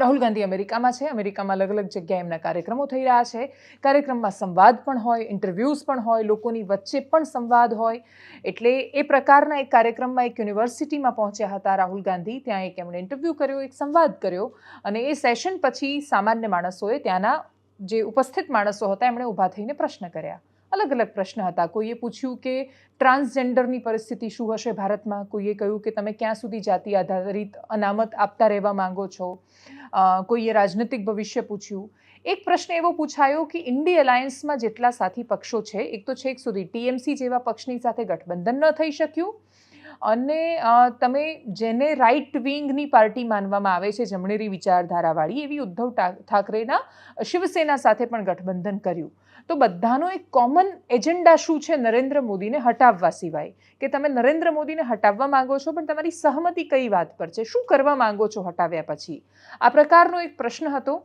રાહુલ ગાંધી અમેરિકામાં છે. અમેરિકામાં અલગ અલગ જગ્યાએ એમના કાર્યક્રમો થઈ રહ્યા છે. કાર્યક્રમમાં સંવાદ પણ હોય ઇન્ટરવ્યૂઝ પણ હોય, લોકોની વચ્ચે પણ સંવાદ હોય. એટલે એ પ્રકારના એક કાર્યક્રમમાં એક યુનિવર્સિટીમાં પહોંચ્યા હતા રાહુલ ગાંધી. ત્યાં એક એમણે ઇન્ટરવ્યૂ કર્યો, એક સંવાદ કર્યો અને એ સેશન પછી સામાન્ય માણસોએ ત્યાંના જે ઉપસ્થિત માણસો હતા, એમણે ઊભા થઈને પ્રશ્ન કર્યા. અલગ અલગ પ્રશ્ન હતા. કોઈએ પૂછ્યું કે ટ્રાન્સજેન્ડરની પરિસ્થિતિ શું હશે ભારતમાં? કોઈએ કહ્યું કે તમે ક્યાં સુધી જાતિ આધારિત અનામત આપતા રહેવા માંગો છો? કોઈએ રાજનૈતિક ભવિષ્ય પૂછ્યું? એક પ્રશ્ન એવો પૂછાયો કે ઇન્ડી અલાયન્સમાં જેટલા સાથી પક્ષો છે, એક તો છેક સુધી ટીએમસી જેવા પક્ષની સાથે ગઠબંધન ન થઈ શક્યું. અને તમે જેને રાઇટ વિંગની પાર્ટી માનવામાં આવે છે, જમણેરી વિચારધારાવાળી, એવી ઉદ્ધવ ઠાકરેના શિવસેના સાથે પણ ગઠબંધન કર્યું. તો બધાનો એક કોમન એજન્ડા શું છે નરેન્દ્ર મોદીને હટાવવા સિવાય? કે તમે નરેન્દ્ર મોદીને હટાવવા માંગો છો, પણ તમારી સહમતિ કઈ વાત પર છે? શું કરવા માંગો છો હટાવ્યા પછી? આ પ્રકારનો એક પ્રશ્ન હતો.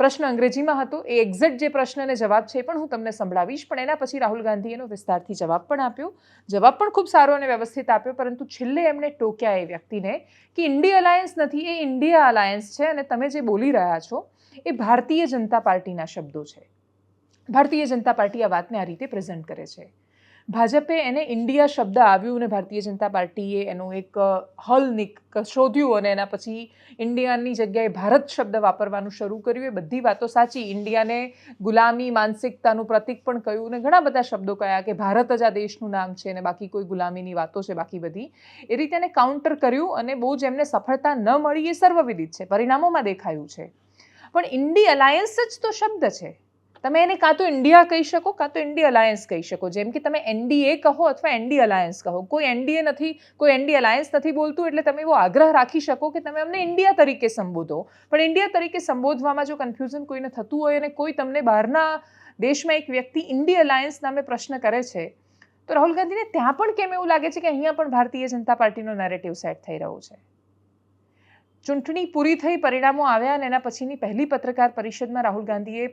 પ્રશ્ન અંગ્રેજીમાં હતો. એ એક્ઝેક્ટ જે પ્રશ્નને જવાબ છે એ પણ હું તમને સંભળાવીશ, પણ એના પછી રાહુલ ગાંધીએ એનો વિસ્તારથી જવાબ પણ આપ્યો. જવાબ પણ ખૂબ સારો અને વ્યવસ્થિત આપ્યો, પરંતુ છેલ્લે એમણે ટોક્યા એ વ્યક્તિને કે ઇન્ડિયા અલાયન્સ નથી, એ ઇન્ડિયા અલાયન્સ છે અને તમે જે બોલી રહ્યા છો એ ભારતીય જનતા પાર્ટીના શબ્દો છે. ભારતીય જનતા પાર્ટી આ વાતને આ રીતે પ્રેઝન્ટ કરે છે. ભાજપે એને ઇન્ડિયા શબ્દ આવ્યું અને ભારતીય જનતા પાર્ટીએ એનું એક હલ નિક શોધ્યું અને એના પછી ઇન્ડિયાની જગ્યાએ ભારત શબ્દ વાપરવાનું શરૂ કર્યું. એ બધી વાતો સાચી. ઇન્ડિયાને ગુલામી, માનસિકતાનું પ્રતીક પણ કહ્યું અને ઘણા બધા શબ્દો કયા કે ભારત જ આ દેશનું નામ છે અને બાકી કોઈ ગુલામીની વાતો છે, બાકી બધી. એ રીતે એને કાઉન્ટર કર્યું અને બહુ જ એમને સફળતા ન મળી એ સર્વવિદિત છે. પરિણામોમાં દેખાયું છે. પણ ઇન્ડી અલાયન્સ જ તો શબ્દ છે. તમે એને કાં તો ઇન્ડિયા કહી શકો, કાં તો ઇન્ડી અલાયન્સ કહી શકો. જેમ કે તમે એનડીએ કહો અથવા એનડી અલાયન્સ કહો. કોઈ એનડીએ નથી, કોઈ એનડી અલાયન્સ નથી બોલતું એટલે તમે એવો આગ્રહ રાખી શકો કે તમે અમને ઇન્ડિયા તરીકે સંબોધો. પણ ઇન્ડિયા તરીકે સંબોધવામાં જો કન્ફ્યુઝન કોઈને થતું હોય અને કોઈ તમને બહારના દેશમાં એક વ્યક્તિ ઇન્ડી અલાયન્સ નામે પ્રશ્ન કરે છે, તો રાહુલ ગાંધીને ત્યાં પણ કેમ એવું લાગે છે કે અહીંયા પણ ભારતીય જનતા પાર્ટીનો નેરેટિવ સેટ થઈ રહ્યો છે? ચૂંટણી પૂરી થઈ, પરિણામો આવ્યા અને એના પછીની પહેલી પત્રકાર પરિષદમાં રાહુલ ગાંધીએ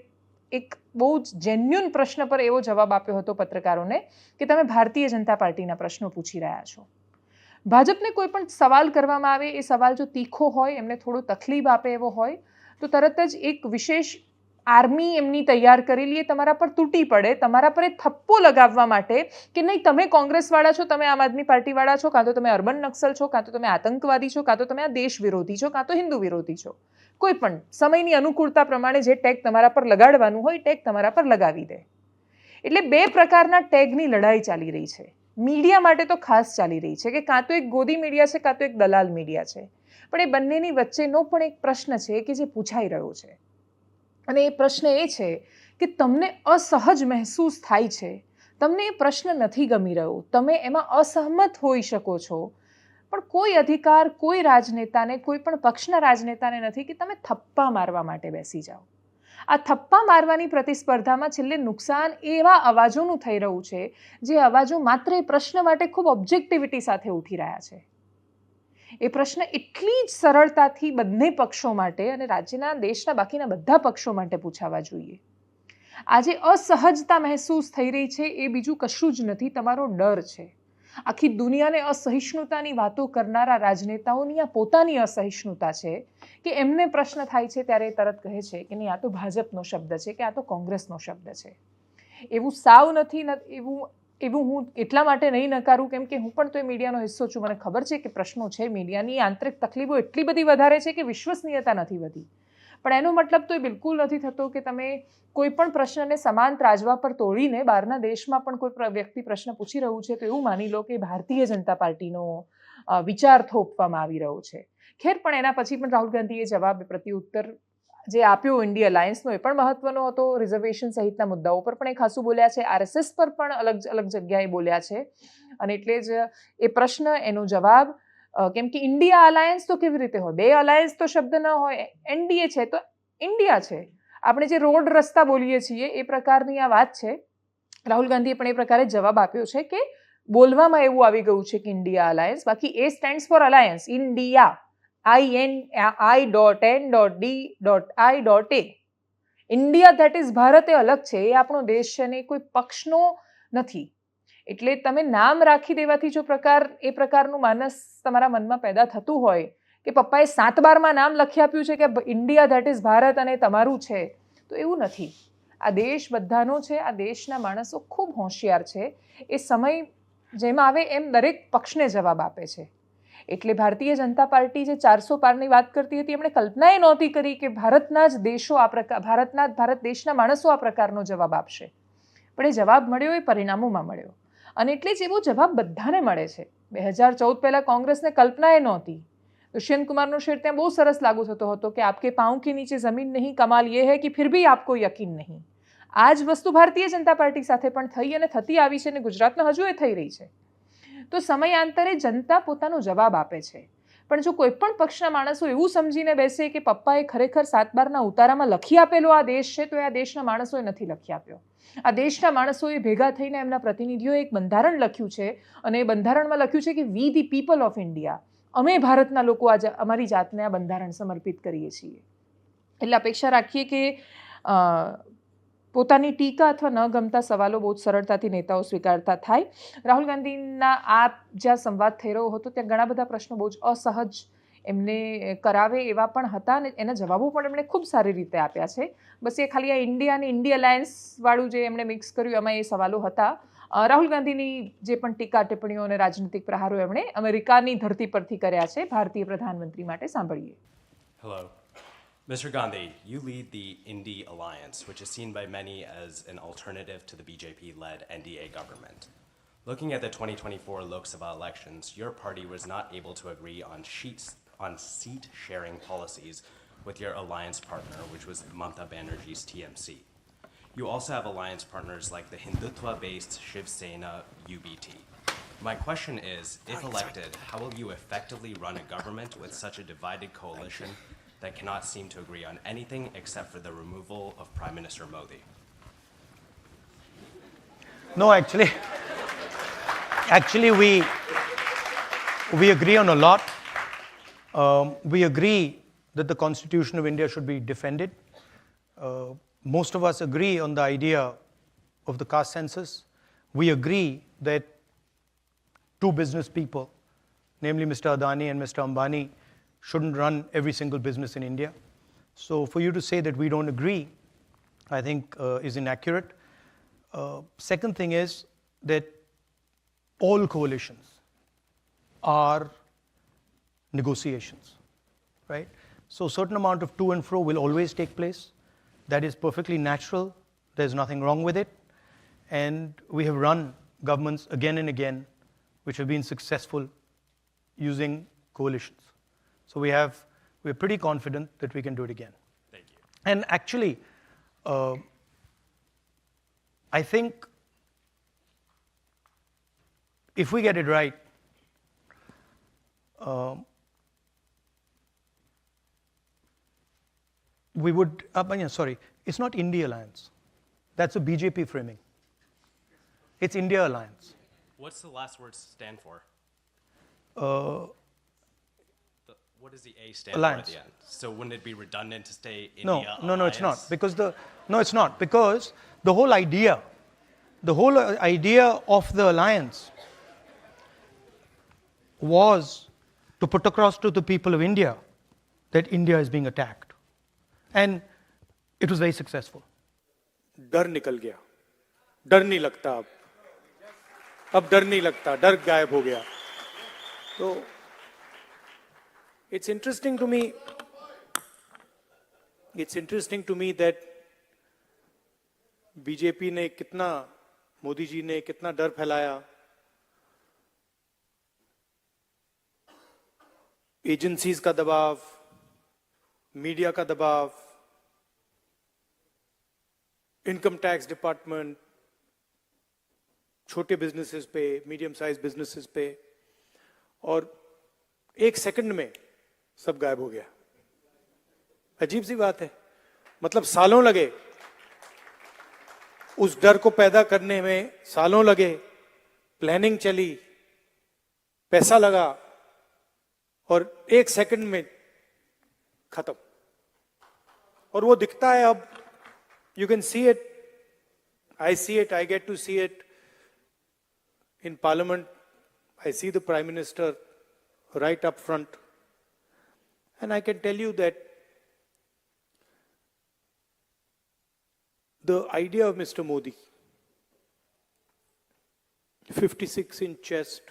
એક બહુ જ જેન્યુન પ્રશ્ન પર એવો જવાબ આપ્યો હતો પત્રકારોને કે તમે ભારતીય જનતા પાર્ટીના પ્રશ્નો પૂછી રહ્યા છો. ભાજપને કોઈ પણ સવાલ કરવામાં આવે, એ સવાલ જો તીખો હોય, એમને થોડો તકલીફ આપે એવો હોય, તો તરત જ એક વિશેષ આર્મી એમની તૈયાર કરેલી એ તમારા પર તૂટી પડે, તમારા પર એ થપ્પો લગાવવા માટે કે નહીં, તમે કોંગ્રેસવાળા છો, તમે આમ આદમી પાર્ટીવાળા છો, કાં તો તમે અર્બન નક્સલ છો, કાં તો તમે આતંકવાદી છો, કાં તો તમે આ દેશ વિરોધી છો, કાં તો હિન્દુ વિરોધી છો. કોઈ પણ સમયની અનુકૂળતા પ્રમાણે જે ટેગ તમારા પર લગાડવાનું હોય ટેગ તમારા પર લગાવી દે. એટલે બે પ્રકારના ટેગની લડાઈ ચાલી રહી છે. મીડિયા માટે તો ખાસ ચાલી રહી છે કે કાં તો એક ગોદી મીડિયા છે, કાં તો એક દલાલ મીડિયા છે. પણ એ બંનેની વચ્ચેનો પણ એક પ્રશ્ન છે કે જે પૂછાઈ રહ્યો છે. અને એ પ્રશ્ન એ છે કે તમને અસહજ મહેસૂસ થાય છે. તમને એ પ્રશ્ન નથી ગમી રહ્યો. તમે એમાં અસહમત હોઈ શકો છો. પણ કોઈ અધિકાર, કોઈ રાજનેતાને, કોઈ પણ પક્ષના રાજનેતાને નથી કે તમે થપ્પા મારવા માટે બેસી જાઓ. આ થપ્પા મારવાની પ્રતિસ્પર્ધામાં છેલ્લે નુકસાન એવા અવાજોનું થઈ રહ્યું છે, જે અવાજો માત્ર એ પ્રશ્ન માટે ખૂબ ઓબ્જેક્ટિવિટી સાથે ઉઠી રહ્યા છે. એ પ્રશ્ન એટલી જ સરળતાથી બંને પક્ષો માટે અને રાજ્યના, દેશના બાકીના બધા પક્ષો માટે પૂછાવા જોઈએ. આજે અસહજતા મહેસૂસ થઈ રહી છે, એ બીજું કશું જ નથી, તમારો ડર છે. આખી દુનિયાને અસહિષ્ણુતાની વાતો કરનારા રાજનેતાઓની આ પોતાની અસહિષ્ણુતા છે કે એમને પ્રશ્ન થાય છે ત્યારે તરત કહે છે કે નહીં, આ તો ભાજપનો શબ્દ છે કે આ તો કોંગ્રેસનો શબ્દ છે. એવું સાવ નથી એવું એવું હું એટલા માટે નહીં નકારું કેમ કે હું પણ તો એ મીડિયાનો હિસ્સો છું. મને ખબર છે કે પ્રશ્નો છે, મીડિયાની આંતરિક તકલીફો એટલી બધી વધારે છે કે વિશ્વસનીયતા નથી વધી. પણ એનો મતલબ તો એ બિલકુલ નથી થતો કે તમે કોઈ પણ પ્રશ્નને સમાન ત્રાજવા પર તોડીને બહારના દેશમાં પણ કોઈ વ્યક્તિ પ્રશ્ન પૂછી રહ્યું છે, તો એવું માની લો કે ભારતીય જનતા પાર્ટીનો વિચાર થોપવામાં આવી રહ્યો છે. ખેર પણ એના પછી પણ રાહુલ ગાંધીએ જવાબ પ્રત્યુત્તર જે આપ્યો ઇન્ડિયા અલાયન્સનો એ પણ મહત્વનો હતો. રિઝર્વેશન સહિતના મુદ્દાઓ પર પણ એ ખાસું બોલ્યા છે. આરએસએસ પર પણ અલગ અલગ જગ્યાએ બોલ્યા છે. અને એટલે જ એ પ્રશ્ન, એનો જવાબ કેમ કે ઇન્ડિયા અલાયન્સ તો કેવી રીતે હોય? બે અલાયન્સ તો શબ્દ ન હોય, એનડીએ છે તો ઇન્ડિયા છે. આપણે જે રોડ રસ્તા બોલીએ છીએ, એ પ્રકારની આ વાત છે. રાહુલ ગાંધીએ પણ એ પ્રકારે જવાબ આપ્યો છે કે બોલવામાં એવું આવી ગયું છે કે ઇન્ડિયા અલાયન્સ. બાકી એ stands for alliance. India. I N I dot N dot D dot I dot A India that is Bharat એ અલગ છે. એ આપણો દેશ છે ને એ કોઈ પક્ષનો નથી. એટલે તમે નામ રાખી દેવાથી જો પ્રકાર, એ પ્રકારનું માનસ તમારા મનમાં પેદા થતું હોય કે પપ્પાએ સાત બારમાં નામ લખી આપ્યું છે કે ઇન્ડિયા, ધેટ ઇઝ ભારત અને તમારું છે. તો એવું નથી. આ દેશ બધાનો છે, આ દેશના માણસો ખૂબ હોશિયાર છે. એ સમય જેમ આવે એમ દરેક પક્ષને જવાબ આપે છે. એટલે ભારતીય જનતા પાર્ટી જે ચારસો પારની વાત કરતી હતી, એમણે કલ્પનાએ નહોતી કરી કે ભારતના જ દેશો આ પ્રકાર ભારતના ભારત દેશના માણસો આ પ્રકારનો જવાબ આપશે. પણ એ જવાબ મળ્યો, એ પરિણામોમાં મળ્યો. અને એટલે જ એવો જવાબ બધાને મળે છે. બે હજાર ચૌદ પહેલાં કોંગ્રેસને કલ્પનાએ નહોતી. દુષ્યંત શેર ત્યાં બહુ સરસ લાગુ થતો હતો કે આપકે પાઉં કે નીચે જમીન નહીં, કમાલ એ હૈ કે ફિર ભી આપકો યકીન નહીં. આ જ વસ્તુ ભારતીય જનતા પાર્ટી સાથે પણ થઈ અને થતી આવી છે અને ગુજરાતમાં હજુ એ થઈ રહી છે. તો સમયાંતરે જનતા પોતાનો જવાબ આપે છે. પણ જો કોઈ પણ પક્ષના માણસો એવું સમજીને બેસે કે પપ્પાએ ખરેખર સાત બારના ઉતારામાં લખી આપેલો આ દેશ છે, તો એ આ દેશના માણસોએ નથી લખી આપ્યો. આ દેશના માણસોએ ભેગા થઈને એમના પ્રતિનિધિઓએ એક બંધારણ લખ્યું છે અને એ બંધારણમાં લખ્યું છે કે we the people of India અમે ભારતના લોકો આજે અમારી જાતને આ બંધારણ સમર્પિત કરીએ છીએ. એટલે અપેક્ષા રાખીએ કે પોતાની ટીકા અથવા ન ગમતા સવાલો બહુ સરળતાથી નેતાઓ સ્વીકારતા થાય. રાહુલ ગાંધીના આ જ્યાં સંવાદ થઈ રહ્યો હતો, ત્યાં ઘણા બધા પ્રશ્નો બહુ જ અસહજ એમને કરાવે એવા પણ હતા અને એના જવાબો પણ એમણે ખૂબ સારી રીતે આપ્યા છે. બસ એ ખાલી આ ઇન્ડિયા અને ઇન્ડિયા અલાયન્સવાળું જે એમણે મિક્સ કર્યું, એમાં એ સવાલો હતા. રાહુલ ગાંધીની જે પણ ટીકા ટિપ્પણીઓ અને રાજનીતિક પ્રહારો એમણે અમેરિકાની ધરતી પરથી કર્યા છે. ભારતીય પ્રધાનમંત્રી માટે સાંભળીએ. Hello. Mr. Gandhi, you lead the Indie Alliance, which is seen by many as an alternative to the BJP led NDA government. Looking at the 2024 Lok Sabha elections, your party was not able to agree on, sheets, on seat sharing policies with your alliance partner, which was Mamta Banerjee's TMC. You also have alliance partners like the Hindutva based Shiv Sena UBT. My question is if elected, how will you effectively run a government with such a divided coalition that cannot seem to agree on anything except for the removal of Prime Minister Modi? No, actually, actually we we agree on a lot. Um, we agree that the Constitution of India should be defended. Uh, most of us agree on the idea of the caste census. We agree that two business people, namely Mr. Adani and Mr. Ambani, shouldn't run every single business in India. So for you to say that we don't agree, I think uh, is inaccurate. Uh, second thing is that all coalitions are negotiations, right? So certain amount of to and fro will always take place. That is perfectly natural. There's nothing wrong with it. And we have run governments again and again which have been successful using coalitions. So we have, we're pretty confident that we can do it again. Thank you. And actually, uh, I think if we get it right, um, we would, uh, yeah, sorry, it's not India Alliance. That's a BJP framing. It's India Alliance. What's the last word stand for? Uh, what does the A stand Alliance. for at the end? So wouldn't it be redundant to stay no, India no, no, it's not. Alliance? Because the, no, it's not. Because the whole idea, the whole uh, idea of the alliance was to put across to the people of India that India is being attacked. And it was very successful. डर निकल गया डर नहीं लगता अब अब डर नहीं लगता डर गायब हो गया तो it's interesting to me it's interesting to me that BJP ने कितना मोदी जी ने कितना डर फैलाया एजेंसीज का दबाव मीडिया का दबाव इनकम टैक्स डिपार्टमेंट छोटे बिजनेसेस पे मीडियम साइज बिजनेसेस पे और एक सेकंड में सब गायब हो गया। अजीब सी बात है। मतलब सालों लगे उस डर को पैदा करने में, सालों लगे प्लानिंग चली, पैसा लगा और एक सेकंड में खत्म। और वो दिखता है अब you can see it I see it I get to see it in parliament I see the prime minister right up front And I can tell you that the idea of Mr. Modi 56 inch chest,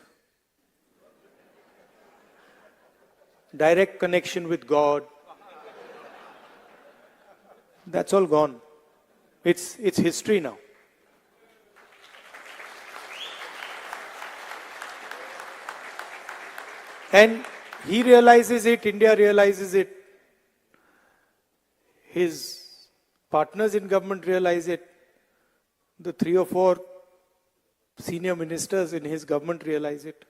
direct connection with God. That's all gone. It's, it's history now. And he realizes it, India realizes it, his partners in government realize it, the three or four senior ministers in his government realize it.